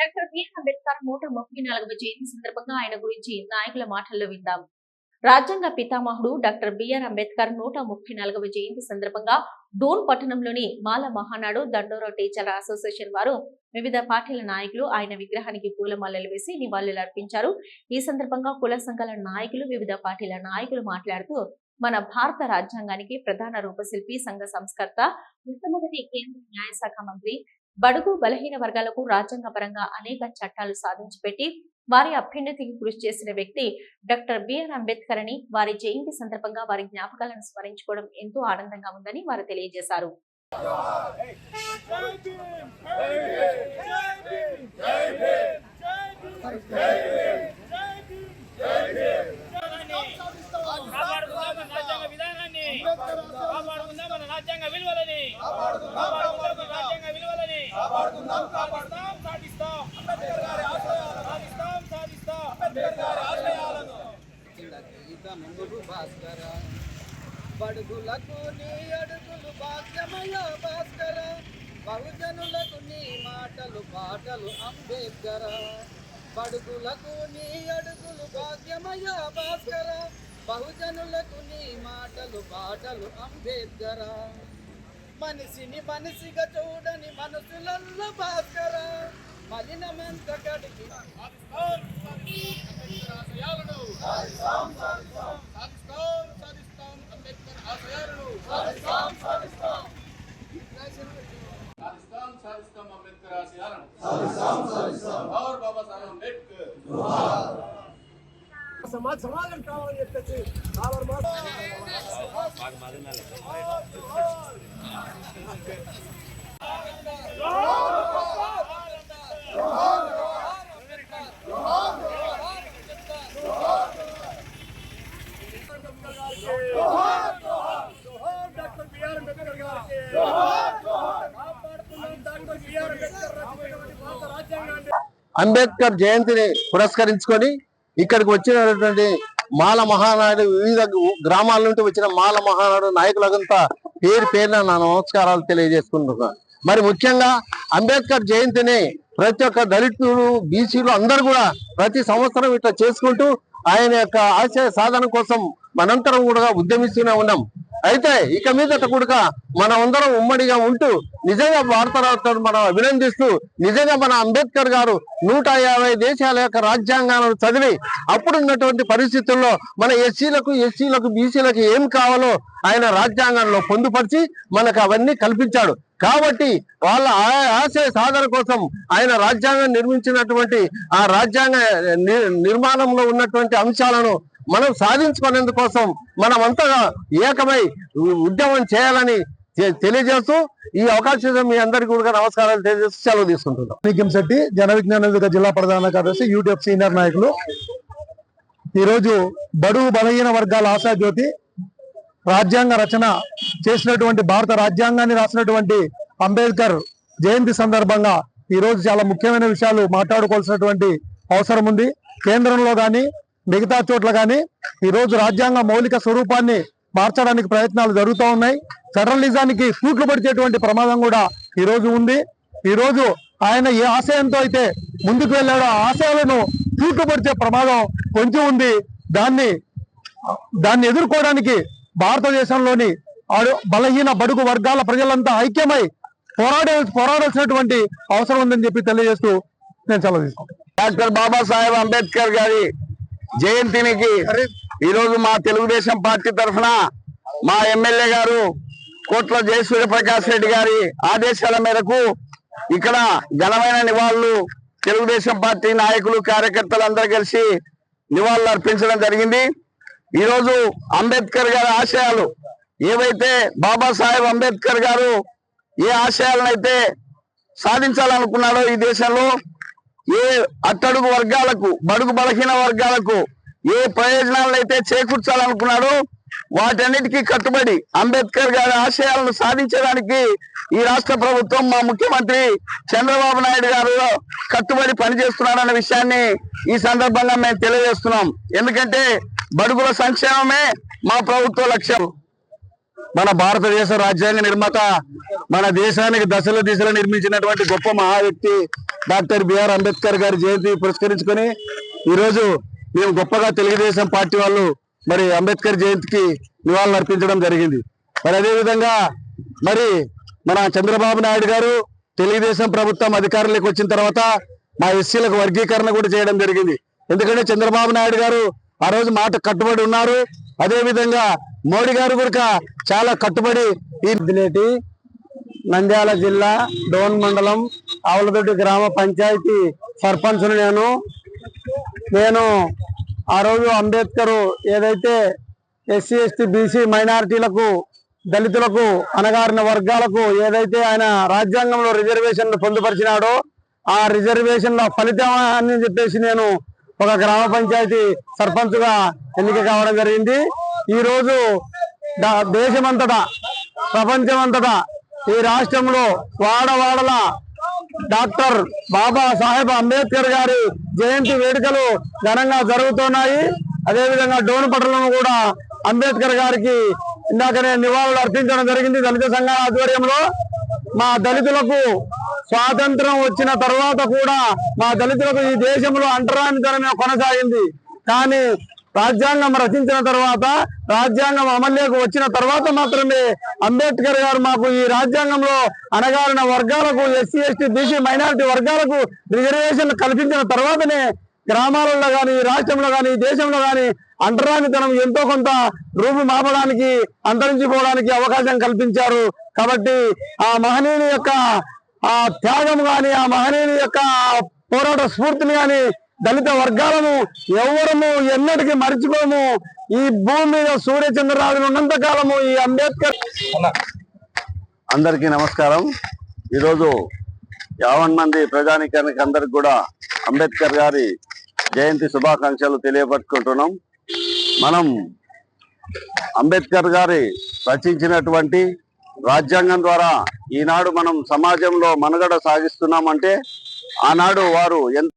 Doctor BR Ambedkar నూట ముప్పై నాలుగవ జయంతి సందర్భంగా ఆయన గురించి నాయకుల మాటల్లో విందాం. రాజ్యాంగ పితామహుడు డాక్టర్ బిఆర్ అంబేద్కర్ నూట ముప్పై నాలుగవ జయంతి సందర్భంగా డోన్ పట్టణంలోని మాల మహానాడు దండోరా టీచర్ అసోసియేషన్ వారు వివిధ పార్టీల నాయకులు ఆయన విగ్రహానికి పూలమాలలు వేసి నివాళులు అర్పించారు. ఈ సందర్భంగా కుల సంఘాల నాయకులు వివిధ పార్టీల నాయకులు మాట్లాడుతూ మన భారత రాజ్యాంగానికి ప్రధాన రూపశిల్పి సంఘ సంస్కర్త మొట్టమొదటి కేంద్ర న్యాయశాఖ మంత్రి బడుగు బలహీన వర్గాలకు రాజ్యాంగపరంగా అనేక చట్టాలు సాధించి పెట్టి వారి అభ్యున్నతికి కృషి చేసిన వ్యక్తి డాక్టర్ బిఆర్ అంబేద్కర్ అని వారి జయంతి సందర్భంగా వారి జ్ఞాపకాలను స్మరించుకోవడం ఎంతో ఆనందంగా ఉందని వారు తెలియజేశారు. విధానాన్ని. రాజ్యాంగ విలువలని కాపాడుకుందాం మన రాజ్యాంగ విలువలని సాధిస్తాం సాధిస్తాం సాధిస్తాం సాధిస్తాం గీత ముందుకు భాస్కర. బడుగులకు నీ అడుగులు భాగ్యమయ భాస్కర. బహుజనులకు నీ మాటలు పాటలు అంబేద్కర. బడుగులకు నీ అడుగులు భాగ్యమయ భాస్కర. బహుజనులకు నీ మాటలు పాటలు అంబేద్కర. మనిషిని మనిషిగా చూడని మనసులల్ల భాస్కర. మలినమెంత కడిగి సాధిస్తాం సాధిస్తాం అంబేద్కర్ ఆశయాలను సాధిస్తాం సాధిస్తాం జోహార్ బాబా సాహెబ్ అంబేద్కర్ సమాజ సమాజం కావాలని చెప్పేసి కావాలి మాట జోహార్ డాక్టర్ బిఆర్ అంబేద్కర్ గారికి కాపాడుతున్నాం డాక్టర్ బిఆర్ అంబేద్కర్ రచించినటువంటి భారత రాజ్యాంగాన్ని అంబేద్కర్ జయంతిని పురస్కరించుకొని ఇక్కడికి వచ్చినటువంటి మాల మహానాడు వివిధ గ్రామాల నుండి వచ్చిన మాల మహానాడు నాయకులకంతా పేరు పేరున నా నమస్కారాలు తెలియజేసుకుంటున్నాను మరి ముఖ్యంగా అంబేద్కర్ జయంతిని ప్రతి ఒక్క దళితులు బీసీలు అందరూ కూడా ప్రతి సంవత్సరం ఇట్లా చేసుకుంటూ ఆయన యొక్క ఆశయ సాధన కోసం మనంతరం కూడా ఉద్యమిస్తూనే ఉన్నాం. అయితే ఇక మీదట కూడక మనం అందరం ఉమ్మడిగా ఉంటూ నిజంగా భారతరత్న మనం అభినందిస్తూ నిజంగా మన అంబేద్కర్ గారు నూట యాభై దేశాల యొక్క రాజ్యాంగాలను చదివి అప్పుడున్నటువంటి పరిస్థితుల్లో మన ఎస్సీలకు ఎస్సీలకు బీసీలకు ఏం కావాలో ఆయన రాజ్యాంగంలో పొందుపరిచి మనకు అవన్నీ కల్పించాడు. కాబట్టి వాళ్ళ ఆ- ఆశయ సాధన కోసం ఆయన రాజ్యాంగం నిర్మించినటువంటి ఆ రాజ్యాంగ ని- నిర్మాణంలో ఉన్నటువంటి అంశాలను మనం సాధించుకునేందుకోసం మనం అంతగా ఏకమై ఉ- ఉద్యమం చేయాలని తెలియజేస్తూ ఈ అవకాశం మీ అందరికీ కూడా నమస్కారాలు తెలియజేస్తూ సెలవు తీసుకుంటున్నాం. శెట్టి జన విజ్ఞాన జిల్లా ప్రధాన కార్యదర్శి యూట్యూబ్ సీనియర్ నాయకులు. ఈరోజు బడుగు బలహీన వర్గాల ఆశాజ్యోతి రాజ్యాంగ రచన చేసినటువంటి భారత రాజ్యాంగాన్ని రాసినటువంటి అంబేద్కర్ జయంతి సందర్భంగా ఈరోజు చాలా ముఖ్యమైన విషయాలు మాట్లాడుకోవాల్సినటువంటి అవసరం ఉంది. కేంద్రంలో కానీ మిగతా చోట్ల కానీ ఈరోజు రాజ్యాంగ మౌలిక స్వరూపాన్ని మార్చడానికి ప్రయత్నాలు జరుగుతూ ఉన్నాయి. ఫెడరలిజానికి సూట్లు పడిచేటువంటి ప్రమాదం కూడా ఈ రోజు ఉంది. ఈరోజు ఆయన ఏ ఆశయంతో అయితే ముందుకు వెళ్ళాడో ఆ ఆశయాలను సూట్లు పడిచే ప్రమాదం కొంచెం ఉంది. దాన్ని దాన్ని ఎదుర్కోవడానికి భారతదేశంలోని ఆడు బలహీన బడుగు వర్గాల ప్రజలంతా ఐక్యమై పోరాడే పోరాడాల్సినటువంటి అవసరం ఉందని చెప్పి తెలియజేస్తూ నేను సెలవు తీసుకుంటాను డాక్టర్ బాబాసాహెబ్ అంబేద్కర్ గారి జయంతినికి ఈ రోజు మా తెలుగుదేశం పార్టీ తరఫున మా ఎమ్మెల్యే గారు కోట్ల జయసూర్య ప్రకాష్ రెడ్డి గారి ఆదేశాల మేరకు ఇక్కడ ఘనమైన నివాళులు తెలుగుదేశం పార్టీ నాయకులు కార్యకర్తలు అందరూ కలిసి నివాళులు అర్పించడం జరిగింది. ఈ రోజు అంబేద్కర్ గారి ఆశయాలు ఏవైతే బాబాసాహెబ్ అంబేద్కర్ గారు ఏ ఆశయాలను అయితే సాధించాలనుకున్నాడో ఈ దేశంలో ఏ అట్టడుగు వర్గాలకు బడుగు బలహీన వర్గాలకు ఏ ప్రయోజనాలను అయితే చేకూర్చాలనుకున్నాడో వాటన్నిటికీ కట్టుబడి అంబేద్కర్ గారి ఆశయాలను సాధించడానికి ఈ రాష్ట్ర ప్రభుత్వం మా ముఖ్యమంత్రి చంద్రబాబు నాయుడు గారు కట్టుబడి పనిచేస్తున్నాడన్న విషయాన్ని ఈ సందర్భంగా మేము తెలియజేస్తున్నాం. ఎందుకంటే బడుగుల సంక్షేమమే మా ప్రభుత్వ లక్ష్యం. మన భారతదేశ రాజ్యాంగ నిర్మాత మన దేశానికి దశల దిశలు నిర్మించినటువంటి గొప్ప మహా వ్యక్తి డాక్టర్ బిఆర్ అంబేద్కర్ గారి జయంతి పురస్కరించుకొని ఈరోజు మేము గొప్పగా తెలుగుదేశం పార్టీ వాళ్ళు మరి అంబేద్కర్ జయంతికి నివాళులు అర్పించడం జరిగింది. మరి అదేవిధంగా మరి మన చంద్రబాబు నాయుడు గారు తెలుగుదేశం ప్రభుత్వం అధికారంలోకి వచ్చిన తర్వాత మా ఎస్సీలకు వర్గీకరణ కూడా చేయడం జరిగింది. ఎందుకంటే చంద్రబాబు నాయుడు గారు ఆ రోజు మాట కట్టుబడి ఉన్నారు. అదేవిధంగా మోడీ గారు కూడా చాలా కట్టుబడి ఈ నంద్యాల జిల్లా డోన్ మండలం ఆవులదొడ్డి గ్రామ పంచాయతీ సర్పంచ్ను నేను. నేను ఆ రోజు అంబేద్కర్ ఏదైతే ఎస్సీ ఎస్టీ బీసీ మైనారిటీలకు దళితులకు అనగారిన వర్గాలకు ఏదైతే ఆయన రాజ్యాంగంలో రిజర్వేషన్లు పొందుపరిచినాడో ఆ రిజర్వేషన్ల ఫలితం అని చెప్పేసి నేను ఒక గ్రామ పంచాయతీ సర్పంచ్గా ఎన్నిక కావడం జరిగింది. ఈ రోజు దేశమంతటా ప్రపంచమంతటా ఈ రాష్ట్రంలో వాడవాడల డాక్టర్ బాబా సాహెబ్ అంబేద్కర్ గారి జయంతి వేడుకలు ఘనంగా జరుగుతున్నాయి. అదేవిధంగా డోన్ పట్టణంలో కూడా అంబేద్కర్ గారికి ఇందాకనే నివాళులు అర్పించడం జరిగింది దళిత సంఘాల ఆధ్వర్యంలో. మా దళితులకు స్వాతంత్రం వచ్చిన తర్వాత కూడా మా దళితులకు ఈ దేశంలో అంటరానితనమే కొనసాగింది. కానీ రాజ్యాంగం రచించిన తర్వాత రాజ్యాంగం అమల్లోకి వచ్చిన తర్వాత మాత్రమే అంబేద్కర్ గారు మాకు ఈ రాజ్యాంగంలో అనగారిన వర్గాలకు ఎస్సీ ఎస్టీ బీసీ మైనారిటీ వర్గాలకు రిజర్వేషన్ కల్పించిన తర్వాతనే గ్రామాలలో కానీ రాష్ట్రంలో కానీ దేశంలో కానీ అంటరానితనం ఎంతో కొంత రూపు మాపడానికి అంతరించిపోవడానికి అవకాశం కల్పించారు. కాబట్టి ఆ మహనీయుని యొక్క ఆ త్యాగం కానీ ఆ మహనీయుని యొక్క పోరాట స్ఫూర్తిని కానీ దళిత వర్గాలను ఎవరము ఎన్నటికి మర్చిపోము. ఈ భూమి మీద సూర్యచంద్రరాజు ఉన్నంత కాలము ఈ అంబేద్కర్ అందరికీ నమస్కారం. ఈరోజు యావన్ మంది ప్రజానికానికి అందరికి కూడా అంబేద్కర్ గారి జయంతి శుభాకాంక్షలు తెలియపరుచుకుంటున్నాం. మనం అంబేద్కర్ గారి రచించినటువంటి రాజ్యాంగం ద్వారా ఈనాడు మనం సమాజంలో మనుగడ సాగిస్తున్నామంటే ఆనాడు వారు ఎంత